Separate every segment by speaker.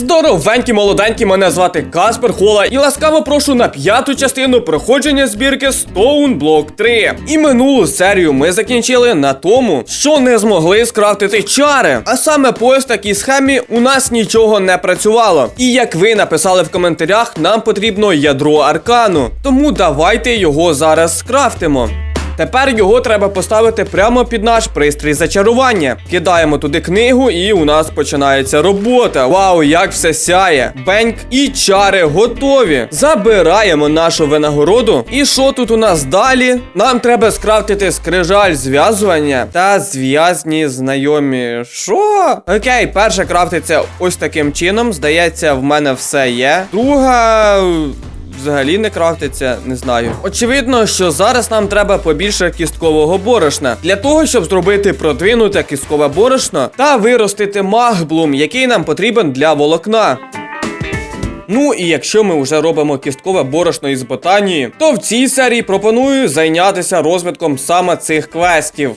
Speaker 1: Здоровенькі, молоденькі, мене звати Каспер Хола і ласкаво прошу на п'яту частину проходження збірки Stone Block 3. І минулу серію ми закінчили на тому, що не змогли скрафтити чари. А саме по такій схемі у нас нічого не працювало. І як ви написали в коментарях, нам потрібно ядро аркану. Тому давайте його зараз скрафтимо. Тепер його треба поставити прямо під наш пристрій зачарування. Кидаємо туди книгу, і у нас починається робота. Вау, як все сяє! Беньк і чари готові. Забираємо нашу винагороду. І що тут у нас далі? Нам треба скрафтити скрижаль зв'язування та зв'язні знайомі. Що? Окей, перше крафтиться ось таким чином. Здається, в мене все є. Друга взагалі не крафтиться, не знаю. Очевидно, що зараз нам треба побільше кісткового борошна для того, щоб зробити продвинуте кісткове борошно та виростити магблум, який нам потрібен для волокна. Ну і якщо ми вже робимо кісткове борошно із ботанії, то в цій серії пропоную зайнятися розвитком саме цих квестів.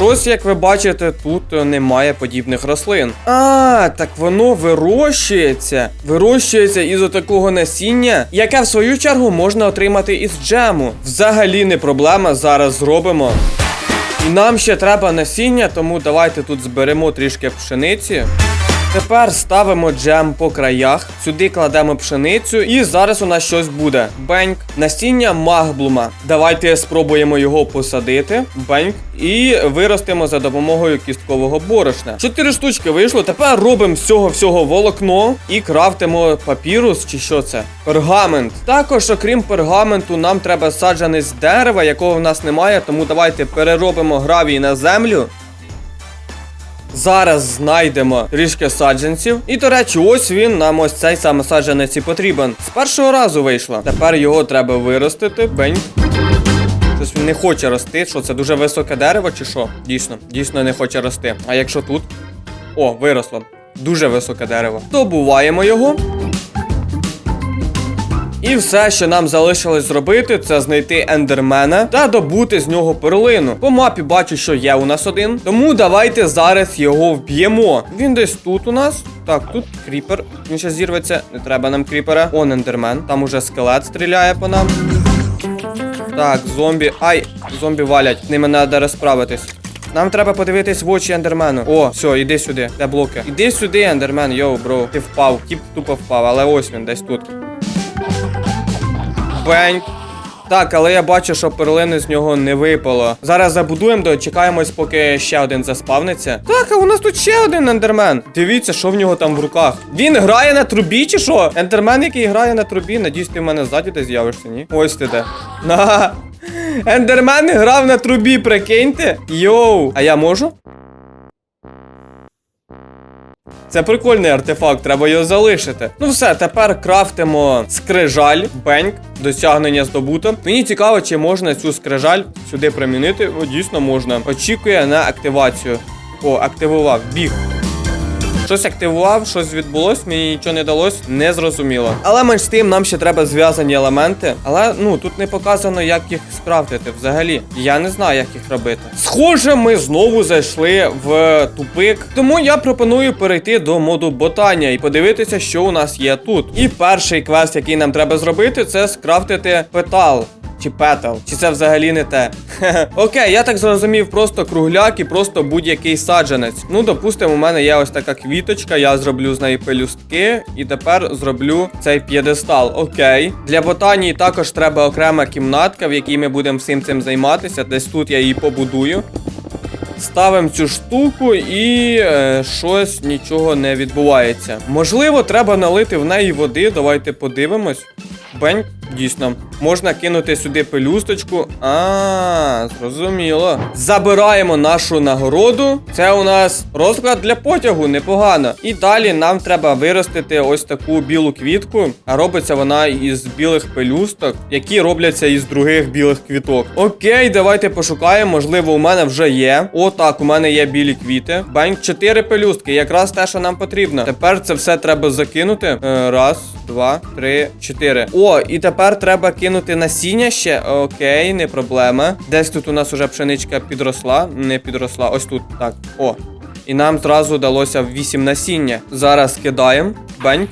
Speaker 1: Щось, як ви бачите, тут е, немає подібних рослин. А, так воно вирощується. Вирощується із отакого насіння, яке в свою чергу можна отримати із джему. Взагалі не проблема, зараз зробимо. І нам ще треба насіння, тому давайте тут зберемо трішки пшениці. Тепер ставимо джем по краях, сюди кладемо пшеницю, і зараз у нас щось буде. Беньк, насіння магблума. Давайте спробуємо його посадити. Беньк. І виростимо за допомогою кісткового борошна. Чотири штучки вийшло. Тепер робимо з цього всього волокно і крафтимо папірус, чи що це? Пергамент. Також, окрім пергаменту, нам треба саджанець дерева, якого в нас немає, тому давайте переробимо гравій на землю. Зараз знайдемо трішки саджанців. І, до речі, ось він нам ось цей саме саджанець і потрібен. З першого разу вийшло. Тепер його треба виростити. Бень. Щось він не хоче рости. Що це дуже високе дерево, чи що? Дійсно, дійсно не хоче рости. А якщо тут? О, виросло. Дуже високе дерево. Добуваємо його. І все, що нам залишилось зробити, це знайти ендермена та добути з нього перлину. По мапі бачу, що є у нас один. Тому давайте зараз його вб'ємо. Він десь тут у нас. Так, тут кріпер. Він ще зірветься. Не треба нам кріпера. Он ендермен. Там уже скелет стріляє по нам. Так, зомбі. Ай, зомбі валять. З ними треба розправитись. Нам треба подивитись в очі ендермену. О, все, іди сюди. Де блоки? Іди сюди, ендермен, йоу, бро. Ти впав. Тіп тупо впав, але ось він десь тут. Бень. Так, але я бачу, що перлини з нього не випало. Зараз забудуємо, дочекаємось, поки ще один заспавниться. Так, а у нас тут ще один ендермен. Дивіться, що в нього там в руках. Він грає на трубі, чи що? Ендермен, який грає на трубі. Надіюсь, ти в мене ззаді десь з'явишся, ні? Ось ти де. На. Ендермен грав на трубі, прикиньте. Йоу. А я можу? Це прикольний артефакт, треба його залишити. Ну все, тепер крафтимо скрижаль, беньк, досягнення здобуто. Мені цікаво, чи можна цю скрижаль сюди примінити. О, дійсно можна. Очікує на активацію. О, активував, біг. Щось активував, щось відбулось, мені нічого не далось, не зрозуміло. Але менш з тим нам ще треба зв'язані елементи. Але ну тут не показано, як їх скрафтити взагалі. Я не знаю, як їх робити. Схоже, ми знову зайшли в тупик. Тому я пропоную перейти до моду ботання і подивитися, що у нас є тут. І перший квест, який нам треба зробити, це скрафтити петал. Чи петал, чи це взагалі не те? Окей, я так зрозумів, просто кругляк і просто будь-який саджанець. Ну, допустимо, у мене є ось така квіточка, я зроблю з неї пелюстки, і тепер зроблю цей п'єдестал. Окей. Для ботанії також треба окрема кімнатка, в якій ми будемо всім цим займатися. Десь тут я її побудую. Ставимо цю штуку і е, щось нічого не відбувається. Можливо, треба налити в неї води. Давайте подивимось. Бень, дійсно. Можна кинути сюди пелюсточку. А, зрозуміло. Забираємо нашу нагороду. Це у нас розклад для потягу, непогано. І далі нам треба виростити ось таку білу квітку. А робиться вона із білих пелюсток, які робляться із других білих квіток. Окей, давайте пошукаємо. Можливо, у мене вже є. О, так, у мене є білі квіти. Бенк 4 пелюстки, якраз те, що нам потрібно. Тепер це все треба закинути. Е, раз, два, три, чотири. О, і тепер треба кинути насіння ще. Окей, не проблема. Десь тут у нас уже пшеничка підросла. Не підросла. Ось тут. Так. О. І нам зразу вдалося 8 насіння. Зараз кидаємо. Бень.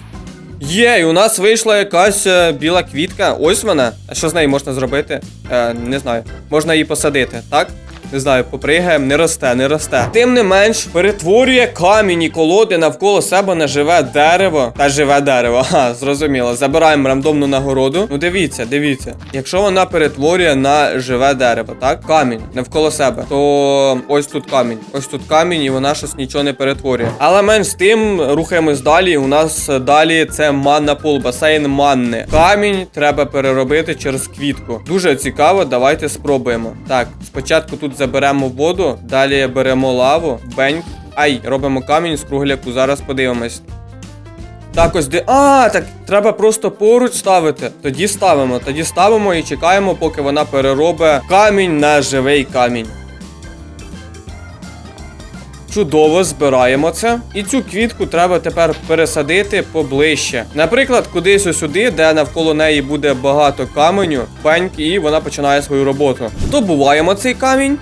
Speaker 1: Є, у нас вийшла якась е, біла квітка. Ось вона. А що з нею можна зробити? Е, не знаю. Можна її посадити, так? Не знаю, попригаємо, не росте, не росте. Тим не менш, перетворює камінь і колоди навколо себе на живе дерево. Та живе дерево. Ага, зрозуміло. Забираємо рандомну нагороду. Ну дивіться, дивіться. Якщо вона перетворює на живе дерево, так? Камінь навколо себе, то ось тут камінь. Ось тут камінь, і вона щось нічого не перетворює. Але менш з тим, рухаємось далі. У нас далі це манна пул, басейн манни. Камінь треба переробити через квітку. Дуже цікаво, давайте спробуємо. Так, спочатку тут заберемо воду, далі беремо лаву, беньк. Ай, робимо камінь з кругляку. Зараз подивимось. Так, ось де. А, так треба просто поруч ставити. Тоді ставимо, тоді ставимо і чекаємо, поки вона переробить камінь на живий камінь. Чудово, збираємо це. І цю квітку треба тепер пересадити поближче. Наприклад, кудись сюди, де навколо неї буде багато каменю, пеньки, і вона починає свою роботу. Добуваємо цей камінь.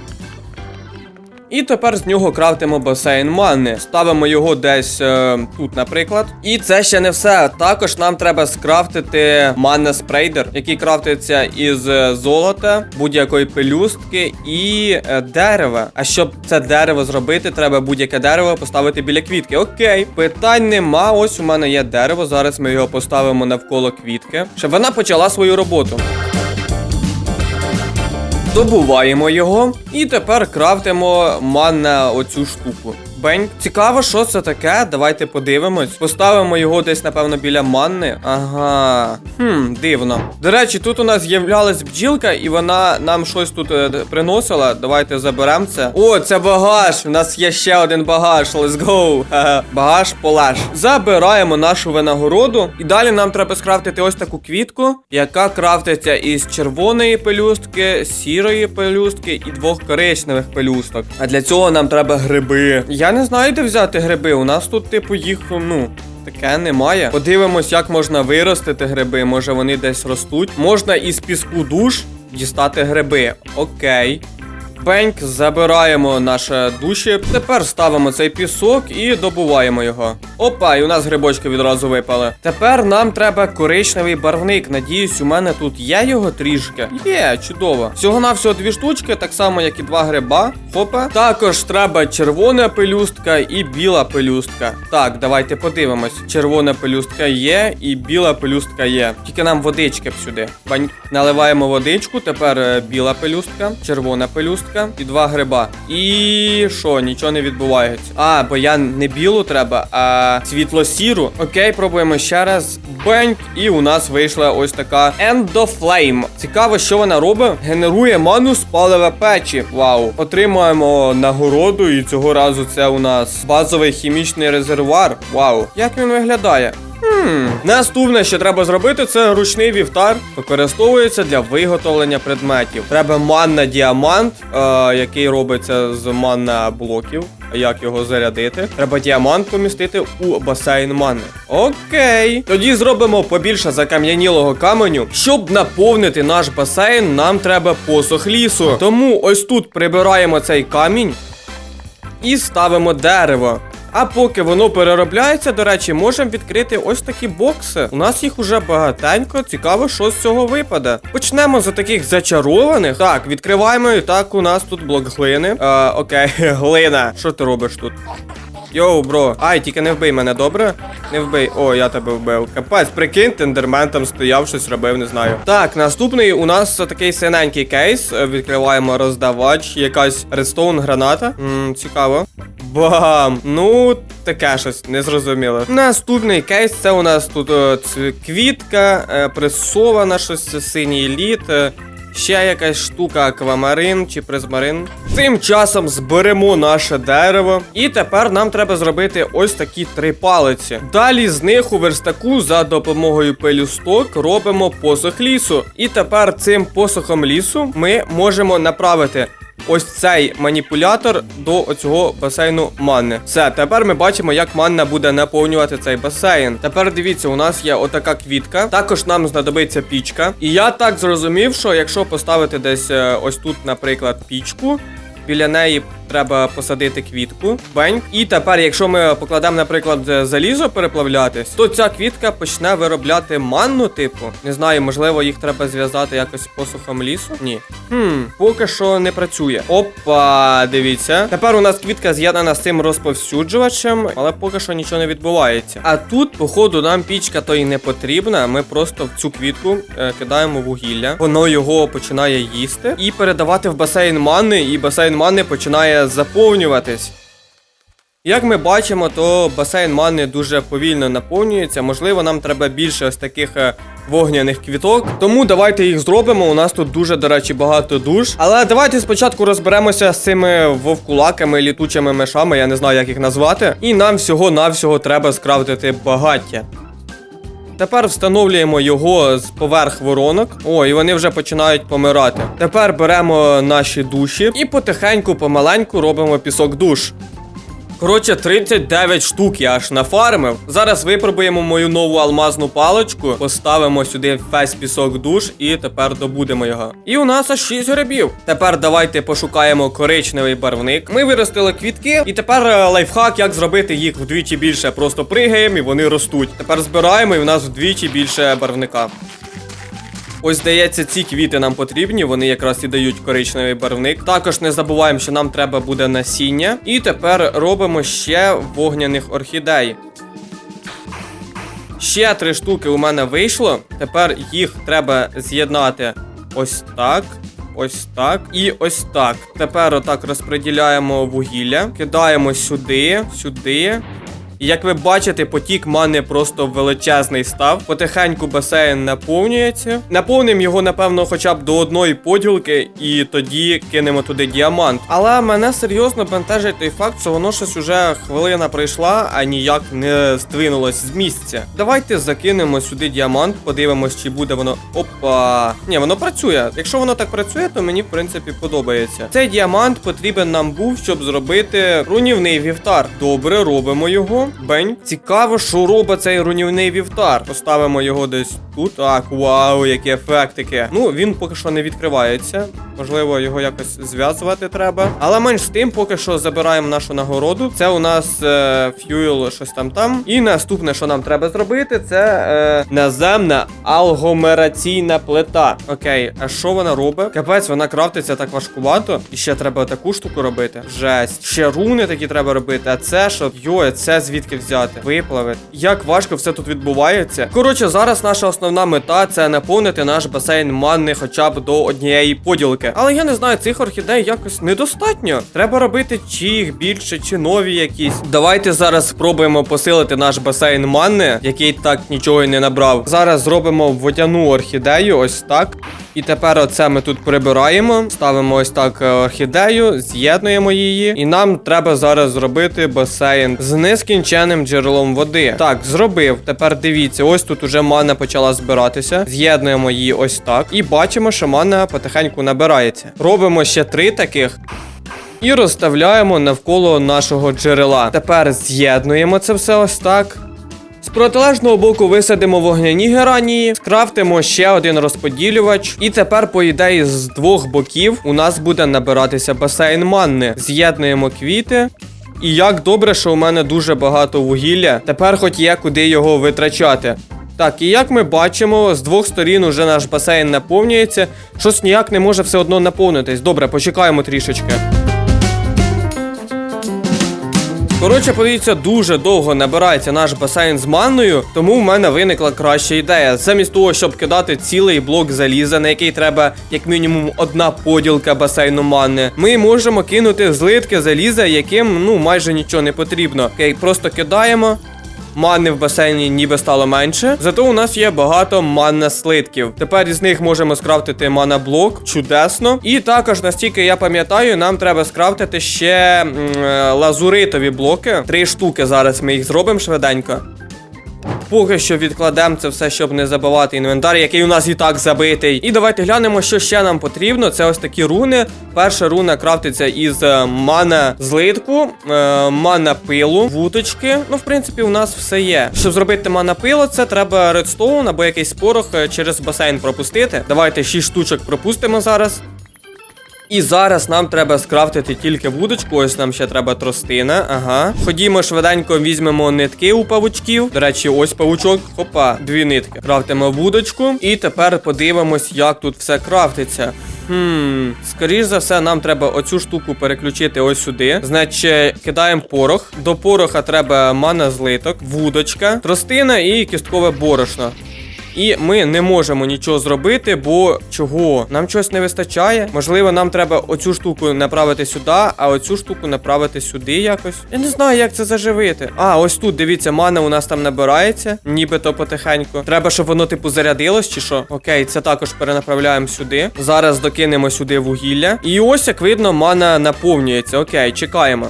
Speaker 1: І тепер з нього крафтимо басейн манни. Ставимо його десь е, тут, наприклад. І це ще не все. Також нам треба скрафтити манна спрейдер, який крафтиться із е, золота, будь-якої пелюстки і е, дерева. А щоб це дерево зробити, треба будь-яке дерево поставити біля квітки. Окей, питань нема. Ось у мене є дерево. Зараз ми його поставимо навколо квітки, щоб вона почала свою роботу. Добуваємо його і тепер крафтимо ман на оцю штуку. Бень. Цікаво, що це таке. Давайте подивимось. Поставимо його десь, напевно, біля манни. Ага. Хм, дивно. До речі, тут у нас з'являлась бджілка, і вона нам щось тут е, приносила. Давайте заберемо це. О, це багаж. У нас є ще один багаж. Let's go. Багаж полаж. Забираємо нашу винагороду. І далі нам треба скрафтити ось таку квітку, яка крафтиться із червоної пелюстки, сірої пелюстки і двох коричневих пелюсток. А для цього нам треба гриби. Я не знаю, де взяти гриби. У нас тут, типу, їх, ну. Таке немає. Подивимось, як можна виростити гриби. Може вони десь ростуть. Можна із піску душ дістати гриби. Окей. Беньк, забираємо наше душі. Тепер ставимо цей пісок і добуваємо його. Опа, і у нас грибочки відразу випали. Тепер нам треба коричневий барвник. Надіюсь, у мене тут є його трішки. Є, чудово. Всього навсього дві штучки, так само, як і два гриба. Хопа. Також треба червона пелюстка і біла пелюстка. Так, давайте подивимось. Червона пелюстка є, і біла пелюстка є. Тільки нам водички б сюди. Бань. Наливаємо водичку, тепер е, біла пелюстка, червона пелюстка і два гриба. І що, нічого не відбувається. А, бо я не білу треба, а світло-сіру. Окей, пробуємо ще раз. Беньк, і у нас вийшла ось така Endoflame. Цікаво, що вона робить. Генерує ману з палива печі. Вау. Отримуємо нагороду, і цього разу це у нас базовий хімічний резервуар. Вау. Як він виглядає? Хм. Наступне, що треба зробити, це ручний вівтар. Використовується для виготовлення предметів. Треба манна діамант, е, який робиться з манна блоків. Як його зарядити? Треба діамант помістити у басейн мани. Окей. Тоді зробимо побільше закам'янілого каменю. Щоб наповнити наш басейн, нам треба посох лісу. Тому ось тут прибираємо цей камінь і ставимо дерево. А поки воно переробляється, до речі, можемо відкрити ось такі бокси. У нас їх уже багатенько. Цікаво, що з цього випаде. Почнемо з таких зачарованих. Так, відкриваємо. І так, у нас тут блок глини. Е, окей, глина. Що ти робиш тут? Йоу, бро. Ай, тільки не вбий мене, добре? Не вбий. О, я тебе вбив. Капець, прикинь, тендермен там стояв, щось робив, не знаю. Так, наступний у нас такий синенький кейс. Е, Відкриваємо роздавач, якась редстоун граната. Цікаво. Бам! Ну, таке щось незрозуміло. Наступний кейс це у нас тут е, ц- квітка, е, пресована, щось синій лід. е, Ще якась штука аквамарин чи призмарин. Тим часом зберемо наше дерево. І тепер нам треба зробити ось такі три палиці. Далі з них у верстаку за допомогою пелюсток робимо посох лісу. І тепер цим посохом лісу ми можемо направити ось цей маніпулятор до оцього басейну манни. Все, тепер ми бачимо, як манна буде наповнювати цей басейн. Тепер дивіться, у нас є отака квітка. Також нам знадобиться пічка. І я так зрозумів, що якщо поставити десь е, ось тут, наприклад, пічку. Біля неї треба посадити квітку, бень. І тепер, якщо ми покладемо, наприклад, залізо переплавлятись, то ця квітка почне виробляти манну, типу. Не знаю, можливо, їх треба зв'язати якось посухом лісу. Ні. Хм, поки що не працює. Опа, дивіться. Тепер у нас квітка з'єднана з цим розповсюджувачем, але поки що нічого не відбувається. А тут, походу, нам пічка то й не потрібна. Ми просто в цю квітку е, кидаємо вугілля. Воно його починає їсти і передавати в басейн манни, і басейн манни починає заповнюватись. Як ми бачимо, то басейн манни дуже повільно наповнюється. Можливо, нам треба більше ось таких е, вогняних квіток. Тому давайте їх зробимо. У нас тут дуже, до речі, багато душ. Але давайте спочатку розберемося з цими вовкулаками, літучими мишами, я не знаю, як їх назвати. І нам всього-навсього треба скрафтити багаття. Тепер встановлюємо його з поверх воронок. О, і вони вже починають помирати. Тепер беремо наші душі і потихеньку, помаленьку робимо пісок душ. Коротше, 39 штук я аж нафармив. Зараз випробуємо мою нову алмазну паличку, поставимо сюди весь пісок душ і тепер добудемо його. І у нас аж 6 грибів. Тепер давайте пошукаємо коричневий барвник. Ми виростили квітки, і тепер е, лайфхак, як зробити їх вдвічі більше. Просто пригаємо і вони ростуть. Тепер збираємо, і у нас вдвічі більше барвника. Ось здається, ці квіти нам потрібні, вони якраз і дають коричневий барвник. Також не забуваємо, що нам треба буде насіння. І тепер робимо ще вогняних орхідей. Ще три штуки у мене вийшло. Тепер їх треба з'єднати ось так. Ось так і ось так. Тепер отак розподіляємо вугілля, кидаємо сюди, сюди. Як ви бачите, потік мани просто величезний став. Потихеньку басейн наповнюється. Наповнимо його, напевно, хоча б до одної поділки, і тоді кинемо туди діамант. Але мене серйозно бентежить той факт, що воно щось уже хвилина пройшла, а ніяк не здвинулось з місця. Давайте закинемо сюди діамант, подивимось, чи буде воно. Опа. Ні, воно працює. Якщо воно так працює, то мені в принципі подобається. Цей діамант потрібен нам був, щоб зробити руйнівний вівтар. Добре, робимо його. Бень. Цікаво, що робить цей руйнівний вівтар. Поставимо його десь тут. Так, вау, які ефектики. Ну, він поки що не відкривається. Можливо, його якось зв'язувати треба. Але менш з тим, поки що забираємо нашу нагороду. Це у нас е, ф'юел, щось там там. І наступне, що нам треба зробити, це е, наземна алгомераційна плита. Окей, а що вона робить? Капець, вона крафтиться так важкувато. І ще треба таку штуку робити. Жесть. Ще руни такі треба робити. А це що? Йой, це звідки взяти? Виплавити. Як важко все тут відбувається. Коротше, зараз наша основна мета це наповнити наш басейн манни хоча б до однієї поділки. Але я не знаю, цих орхідей якось недостатньо. Треба робити чи їх більше, чи нові якісь. Давайте зараз спробуємо посилити наш басейн манни, який так нічого й не набрав. Зараз зробимо водяну орхідею, ось так. І тепер оце ми тут прибираємо, ставимо ось так е, орхідею, з'єднуємо її. І нам треба зараз зробити басейн з нескінченним джерелом води. Так, зробив. Тепер дивіться, ось тут уже мана почала збиратися. З'єднуємо її ось так. І бачимо, що мана потихеньку набирається. Робимо ще три таких. І розставляємо навколо нашого джерела. Тепер з'єднуємо це все ось так. З протилежного боку висадимо вогняні геранії, скрафтимо ще один розподілювач. І тепер, по ідеї, з двох боків у нас буде набиратися басейн манни. З'єднуємо квіти. І як добре, що у мене дуже багато вугілля. Тепер хоч є куди його витрачати. Так, і як ми бачимо, з двох сторін уже наш басейн наповнюється. Щось ніяк не може все одно наповнитись. Добре, почекаємо трішечки. Коротше, подивіться, дуже довго набирається наш басейн з манною, тому в мене виникла краща ідея. Замість того, щоб кидати цілий блок заліза, на який треба як мінімум одна поділка басейну манни, ми можемо кинути злитки заліза, яким ну майже нічого не потрібно. Окей, просто кидаємо. Мани в басейні ніби стало менше. Зато у нас є багато манна слитків. Тепер із них можемо скрафтити мана блок. Чудесно. І також, настільки я пам'ятаю, нам треба скрафтити ще м, е, лазуритові блоки. Три штуки зараз ми їх зробимо швиденько. Поки що відкладемо це все, щоб не забивати інвентар, який у нас і так забитий. І давайте глянемо, що ще нам потрібно. Це ось такі руни. Перша руна крафтиться із е, мана злитку, е, мана пилу, вуточки. Ну, в принципі, у нас все є. Щоб зробити мана пилу, це треба редстоун або якийсь порох е, через басейн пропустити. Давайте 6 штучок пропустимо зараз. І зараз нам треба скрафтити тільки вудочку. Ось нам ще треба тростина. Ага. Ходімо швиденько, візьмемо нитки у павучків. До речі, ось павучок. Хопа, дві нитки. Крафтимо вудочку. І тепер подивимось, як тут все крафтиться. Хм, скоріш за все, нам треба оцю штуку переключити ось сюди. Значить, кидаємо порох. До пороха треба мана злиток, вудочка, тростина і кісткове борошно. І ми не можемо нічого зробити, бо чого? Нам чогось не вистачає. Можливо, нам треба оцю штуку направити сюди, а оцю штуку направити сюди якось. Я не знаю, як це заживити. А, ось тут, дивіться, мана у нас там набирається, нібито потихеньку. Треба, щоб воно, типу, зарядилось, чи що? Окей, це також перенаправляємо сюди. Зараз докинемо сюди вугілля. І ось, як видно, мана наповнюється. Окей, чекаємо.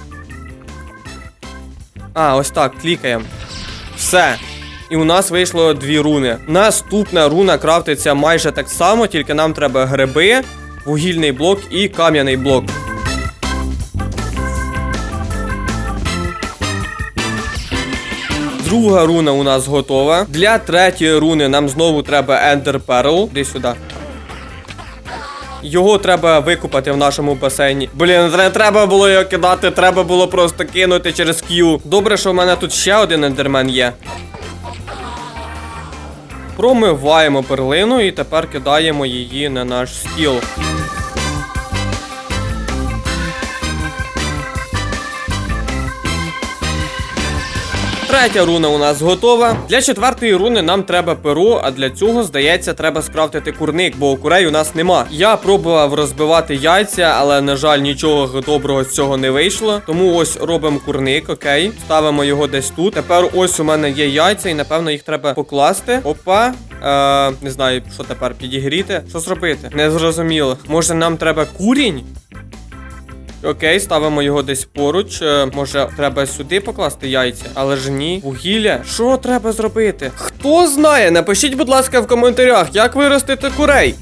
Speaker 1: А, ось так, клікаємо. Все. І у нас вийшло дві руни. Наступна руна крафтиться майже так само, тільки нам треба гриби, вугільний блок і кам'яний блок. Друга руна у нас готова. Для третьої руни нам знову треба Ender Pearl. Іди сюди. Його треба викупати в нашому басейні. Блін, тре- треба було його кидати, треба було просто кинути через Q. Добре, що в мене тут ще один ендермен є. Промиваємо перлину і тепер кидаємо її на наш стіл. Третя руна у нас готова. Для четвертої руни нам треба перо, а для цього, здається, треба скрафтити курник, бо курей у нас нема. Я пробував розбивати яйця, але, на жаль, нічого доброго з цього не вийшло. Тому ось робимо курник, окей. Ставимо його десь тут. Тепер ось у мене є яйця, і напевно їх треба покласти. Опа. Е, не знаю, що тепер підігріти. Що зробити? Не зрозуміло. Може нам треба курінь? Окей, ставимо його десь поруч. Е, може, треба сюди покласти яйця, але ж ні. Вугілля. Що треба зробити? Хто знає? Напишіть, будь ласка, в коментарях, як виростити курей.